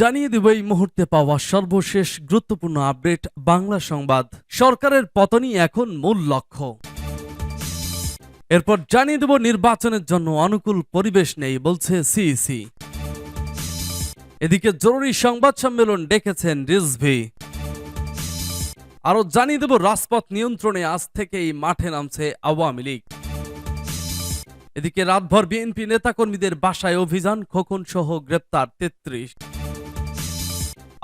জানিয়ে দেব এই মুহূর্তে পাওয়া সর্বশেষ গুরুত্বপূর্ণ আপডেট বাংলা সংবাদ। সরকারের পতনই এখন মূল লক্ষ্য। এরপর জানিয়ে দেব নির্বাচনের জন্য অনুকূল পরিবেশ নেই বলছে সিইসি। এদিকে জরুরি সংবাদ সম্মেলন ডেকেছেন রিজভি। আরও জানিয়ে দেব রাজপথ নিয়ন্ত্রণে আজ থেকেই মাঠে নামছে আওয়ামী লীগ। এদিকে রাতভর বিএনপি নেতাকর্মীদের বাসায় অভিযান খোকন সহ গ্রেপ্তার তেত্রিশ।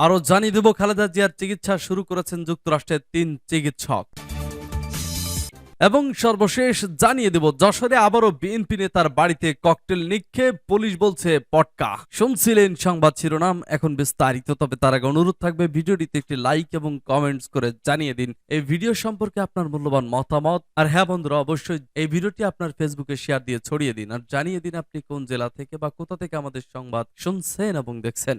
আরও জানিয়ে দেব, খালেদা জিয়ার চিকিৎসা শুরু করেছেন যুক্তরাষ্ট্রের তিন চিকিৎসক। এবং সর্বশেষ জানিয়ে দেব, যশোরে আবারও বিএনপি নেতার বাড়িতে ককটেল নিক্ষেপ, পুলিশ বলছে পটকা। শুনছিলেন সংবাদ শিরোনাম, এখন বিস্তারিত, তবে তার আগে অনুরোধ থাকবে, ভিডিওটিতে একটি লাইক এবং কমেন্টস করে জানিয়ে দিন। এই ভিডিও সম্পর্কে আপনার মূল্যবান মতামত। আর হ্যাঁ বন্ধুরা, অবশ্যই এই ভিডিওটি আপনার ফেসবুকে শেয়ার দিয়ে ছড়িয়ে দিন। আর জানিয়ে দিন আপনি কোন জেলা থেকে বা কোথা থেকে আমাদের সংবাদ শুনছেন এবং দেখছেন।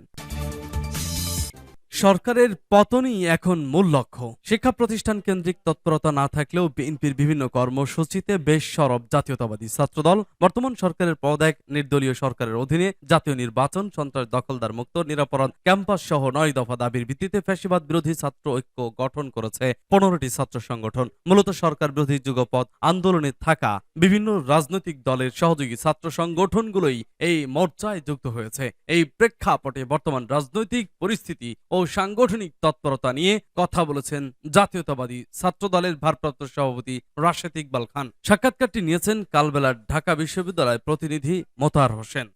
সরকারের পতনই এখন মূল লক্ষ্য। শিক্ষা প্রতিষ্ঠান কেন্দ্রিক তৎপরতা না থাকলেও বিএনপির বিভিন্ন কর্মসূচিতে বেশ সরব জাতীয়তাবাদী ছাত্রদল, বর্তমান সরকারের পদ এক, নির্দলীয় সরকারের অধীনে জাতীয় নির্বাচন, সন্ত্রাস, দখলদার মুক্ত, নিরাপরাধ ক্যাম্পাস সহ নয় দফা দাবির ভিত্তিতে ফ্যাসিবাদ বিরোধী ছাত্র ঐক্য গঠন করেছে পনেরোটি ছাত্র সংগঠন। মূলত সরকার বিরোধী যুগপথ আন্দোলনে থাকা বিভিন্ন রাজনৈতিক দলের সহযোগী ছাত্র সংগঠনগুলোই এই মোর্চায় যুক্ত হয়েছে। এই প্রেক্ষাপটে বর্তমান রাজনৈতিক পরিস্থিতি ও সাংগঠনিক তৎপরতা নিয়ে কথা বলেছেন জাতীয়তাবাদী ছাত্র দলের ভারপ্রাপ্ত সভাপতি রাশেদ ইকবাল খান। সাক্ষাৎকারটি নিয়েছেন কালবেলার ঢাকা বিশ্ববিদ্যালয়ের প্রতিনিধি মোতার হোসেন।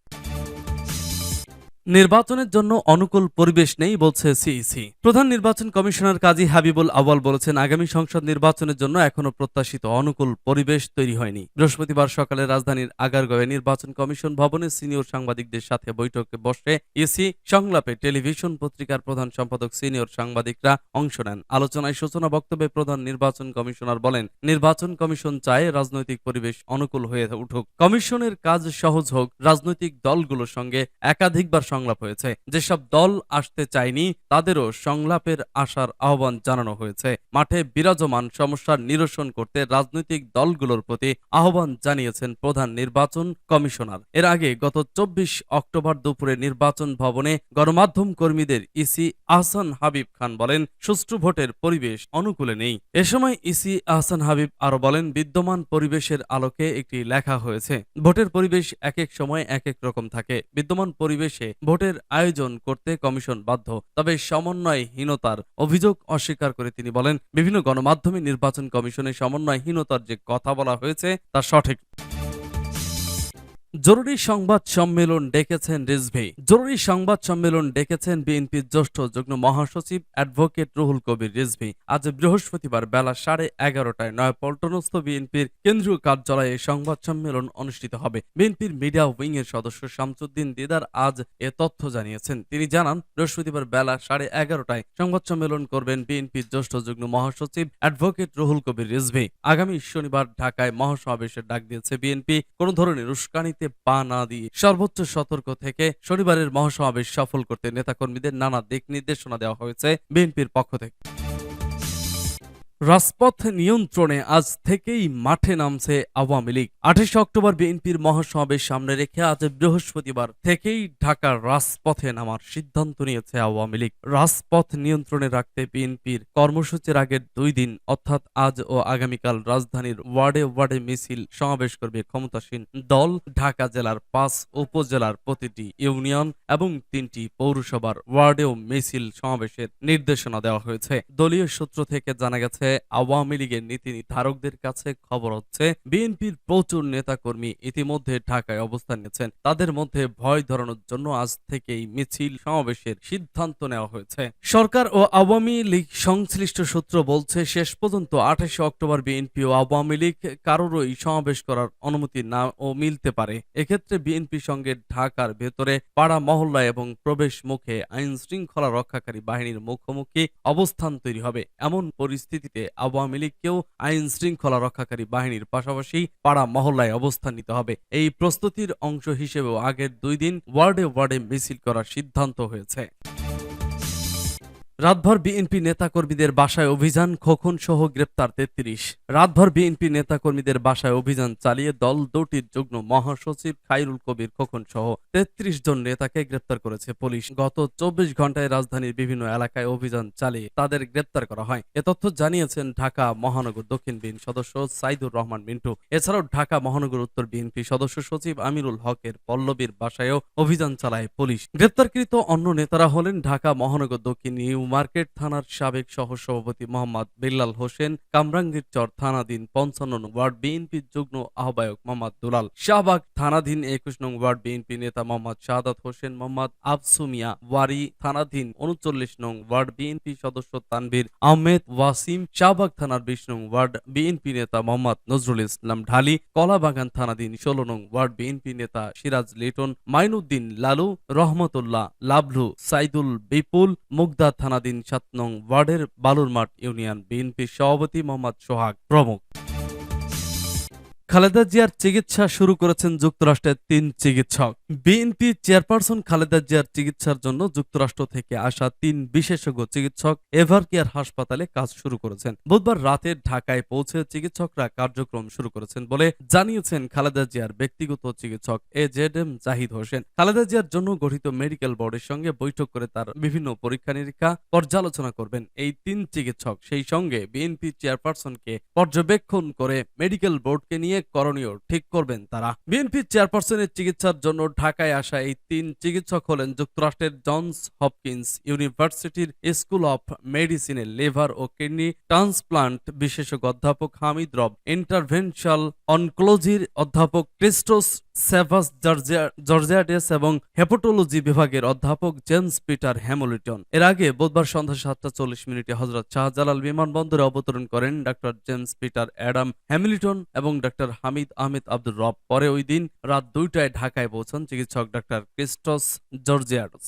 নির্বাচনের জন্য অনুকূল পরিবেশ নেই বলছে সিইসি। প্রধান নির্বাচন কমিশনার কাজী হাবিবুল আওয়াল বলেছেন, আগামী সংসদ নির্বাচনের জন্য এখনও প্রত্যাশিত অনুকূল পরিবেশ তৈরি হয়নি। বৃহস্পতিবার সকালে রাজধানীর আগারগাঁওয়ে নির্বাচন কমিশন ভবনে সিনিয়র সাংবাদিকদের সাথে বৈঠকে বসে ইসি সংলাপে টেলিভিশন পত্রিকার প্রধান সম্পাদক সিনিয়র সাংবাদিকরা অংশ নেন। আলোচনায় সূচনা বক্তব্যে প্রধান নির্বাচন কমিশনার বলেন, নির্বাচন কমিশন চায় রাজনৈতিক পরিবেশ অনুকূল হয়ে উঠুক। কমিশনের কাজ সহজ হোক, রাজনৈতিক দলগুলোর সঙ্গে একাধিকবার সংলাপ হয়েছে। যেসব দল আসতে চায়নি, তাদেরও সংলাপের আসার আহ্বান জানানো হয়েছে। মাঠে বিরাজমান সমস্যার নিরসন করতে রাজনৈতিক দলগুলোর প্রতি আহ্বান জানিয়েছেন প্রধান নির্বাচন কমিশনার। এর আগে গত চব্বিশ অক্টোবর দুপুরে নির্বাচন ভবনে গণমাধ্যম কর্মীদের ইসি আহসান হাবিব খান বলেন, সুষ্ঠু ভোটের পরিবেশ অনুকূলে নেই। এ সময় ইসি আহসান হাবিব আরও বলেন, বিদ্যমান পরিবেশের আলোকে একটি লেখা হয়েছে। ভোটের পরিবেশ এক এক সময় এক এক রকম থাকে। বিদ্যমান পরিবেশে ভোটের আয়োজন করতে কমিশন বাধ্য, তবে সমন্বয়হীনতার অভিযোগ অস্বীকার করে তিনি বলেন, বিভিন্ন গণমাধ্যমে নির্বাচন কমিশনের সমন্বয়হীনতার যে কথা বলা হয়েছে তা সঠিক। জরুরি সংবাদ সম্মেলন ডেকেছেন রিজভি। জরুরি সংবাদ সম্মেলন ডেকেছেন বিএনপির জ্যেষ্ঠ যুগ্ম মহাসচিব অ্যাডভোকেট রুহুল কবির রিজভি। আজ বৃহস্পতিবার বেলা সাড়ে এগারোটায় নয়াপল্টনস্থ বিএনপির কেন্দ্রীয় কার্যালয়ে সংবাদ সম্মেলন অনুষ্ঠিত হবে। বিএনপির মিডিয়া উইং এর সদস্য শামসুদ্দিন দিদার আজ এ তথ্য জানিয়েছেন। তিনি জানান, বৃহস্পতিবার বেলা সাড়ে এগারোটায় সংবাদ সম্মেলন করবেন বিএনপির জ্যেষ্ঠ যুগ্ম মহাসচিব অ্যাডভোকেট রুহুল কবির রিজভি। আগামী শনিবার ঢাকায় মহাসমাবেশের ডাক দিয়েছে বিএনপি। কোন ধরনের উস্কানিতে পা না দিয়ে সর্বোচ্চ সতর্ক থেকে শনিবারের মহাসমাবেশ সফল করতে নেতাকর্মীদের নানা দিক নির্দেশনা দেওয়া হয়েছে বিএনপির পক্ষ থেকে। রাজপথ নিয়ন্ত্রণে আজ থেকেই মাঠে নামছে আওয়ামী লীগ। আঠাশে অক্টোবর বিএনপির মহাসমাবেশ সামনে রেখে আজ বৃহস্পতিবার থেকেই ঢাকার রাজপথে নামার সিদ্ধান্ত নিয়েছে আওয়ামী লীগ। রাজপথ নিয়ন্ত্রণে রাখতে বিএনপির কর্মসূচির আগের দুই দিন, অর্থাৎ আজ ও আগামীকাল রাজধানীর ওয়ার্ডে ওয়ার্ডে মিছিল সমাবেশ করবে ক্ষমতাসীন দল, ঢাকা জেলার পাঁচ উপজেলার প্রতিটি ইউনিয়ন এবং তিনটি পৌরসভার ওয়ার্ডেও মিছিল সমাবেশের নির্দেশনা দেওয়া হয়েছে। দলীয় সূত্র থেকে জানা গেছে আওয়ামী লীগের নীতি নির্ধারকদের কাছে খবর হচ্ছে, বিএনপির প্রচুর নেতাকর্মী ইতিমধ্যে ঢাকায় অবস্থান নিয়েছেন। তাদের মধ্যে ভয় ধরানোর জন্য আজ থেকেই মিছিল সমাবেশের সিদ্ধান্ত নেওয়া হয়েছে। সরকার ও আওয়ামী লীগ সংশ্লিষ্ট সূত্র বলছে, শেষ পর্যন্ত আঠাশে অক্টোবর বিএনপি ও আওয়ামী লীগ কারোরই সমাবেশ করার অনুমতি না ও মিলতে পারে। এক্ষেত্রে বিএনপি সঙ্গে ঢাকার ভেতরে পাড়া মহল্লা এবং প্রবেশ মুখে আইন শৃঙ্খলা রক্ষাকারী বাহিনীর মুখোমুখি অবস্থান তৈরি হবে। এমন পরিস্থিতিতে আওয়ামী লীগকেও আইন শৃঙ্খলা রক্ষাকারী বাহিনীর পাশাপাশি পাড়া মহল্লায় অবস্থান নিতে হবে। এই প্রস্তুতির অংশ হিসেবেও আগের দুই দিন ওয়ার্ডে ওয়ার্ডে মিছিল করার সিদ্ধান্ত হয়েছে। রাতভর বিএনপি নেতাকর্মীদের বাসায় অভিযান খোকন সহ গ্রেপ্তার তেত্রিশ। রাতভর বিএনপি নেতাকর্মীদের বাসায় অভিযান চালিয়ে দল দুটির যুগ্ম মহাসচিব খাইরুল কবির খোকন সহ তেত্রিশ জন নেতাকে গ্রেপ্তার করেছে পুলিশ। গত চব্বিশ ঘন্টায় রাজধানীর বিভিন্ন এলাকায় অভিযান চালিয়ে তাদের গ্রেপ্তার করা হয়। এ তথ্য জানিয়েছেন ঢাকা মহানগর দক্ষিণ বিএনপি সদস্য সাইদুর রহমান মিন্টু। এছাড়াও ঢাকা মহানগর উত্তর বিএনপি সদস্য সচিব আমিরুল হকের পল্লবীর বাসায়ও অভিযান চালায় পুলিশ। গ্রেপ্তারকৃত অন্য নেতারা হলেন ঢাকা মহানগর দক্ষিণ নিউ মার্কেট থানার সাবেক সহসভাপতি মোহাম্মদ বিল্লাল হোসেন কামরাঙ্গীরচর থানাধীন পঞ্চান্ন নং ওয়ার্ড বিএনপির যুগ্ম আহ্বায়ক মোহাম্মদ দুলাল, শাহবাগ থানাধীন একুশ নং ওয়ার্ড বিএনপি নেতা মোহাম্মদ শাহাদাত হোসেন, মোহাম্মদ আবসুমিয়া ওয়ারি থানাধীন উনচল্লিশ নং ওয়ার্ড বিএনপি সদস্য তানভীর আহমেদ, ওয়াসিম শাহবাগ থানার বিশ নং ওয়ার্ড বিএনপি নেতা মোহাম্মদ নজরুল ইসলাম ঢালি, কলাবাগান থানাধীন ষোলো নং ওয়ার্ড বিএনপি নেতা সিরাজ লিটন, মাইনুদ্দিন লালু, রহমতুল্লাহ লাভলু, সাইদুল বিপুল, মুগদা থানাধীন সাত নং ওয়ার্ডের বালুরমাঠ ইউনিয়ন বিএনপি সভাপতি মোহাম্মদ সোহাগ প্রমুখ। খালেদা জিয়ার চিকিৎসা শুরু করেছেন যুক্তরাষ্ট্রের তিন চিকিৎসক। বিএনপি চেয়ারপারসন খালেদা জিয়ার চিকিৎসার জন্য যুক্তরাষ্ট্র থেকে আসা তিন বিশেষজ্ঞ চিকিৎসক এভার কেয়ার হাসপাতালে কাজ শুরু করেছেন। বুধবার রাতে ঢাকায় পৌঁছে চিকিৎসকরা কার্যক্রম শুরু করেছেন বলে জানিয়েছেন খালেদা জিয়ার ব্যক্তিগত চিকিৎসক A Z M Zahid Hossain. Khaleda জিয়ার জন্য গঠিত মেডিকেল বোর্ডের সঙ্গে বৈঠক করে তার বিভিন্ন পরীক্ষা নিরীক্ষা পর্যালোচনা করবেন। এই তিন চিকিৎসক সেই সঙ্গে বিএনপি চেয়ারপারসনকে পর্যবেক্ষণ করে মেডিকেল বোর্ডকে নিয়ে করণীয় ঠিক করবেন তারা। বিএনপি চেয়ারপারসনের চিকিৎসার জন্য ঢাকায় আসা এই তিন চিকিৎসক হলেন যুক্তরাষ্ট্রের জনস হপকিন্স ইউনিভার্সিটির স্কুল অফ মেডিসিনের লিভার ও কিডনি ট্রান্সপ্লান্ট বিশেষজ্ঞ অধ্যাপক হামিদ রব, ইন্টারভেনশাল অনকোলজির অধ্যাপক ক্রিস্টোস সেভাস জর্জিয়া- জর্জিয়াডেস এবং হেপাটোলজি বিভাগের অধ্যাপক জেমস পিটার হ্যামলিটন। এর আগে বুধবার সন্ধ্যা সাতটা চল্লিশ মিনিটে হজরত শাহজালাল বিমানবন্দরে অবতরণ করেন doctor James Peter Adam Hamilton এবং ডক্টর হামিদ আহমেদ আব্দুর রব পরে ওই দিন রাত দুইটায় ঢাকায় পৌঁছান চিকিৎসক ডাক্তার ক্রিস্টস জর্জিয়াডস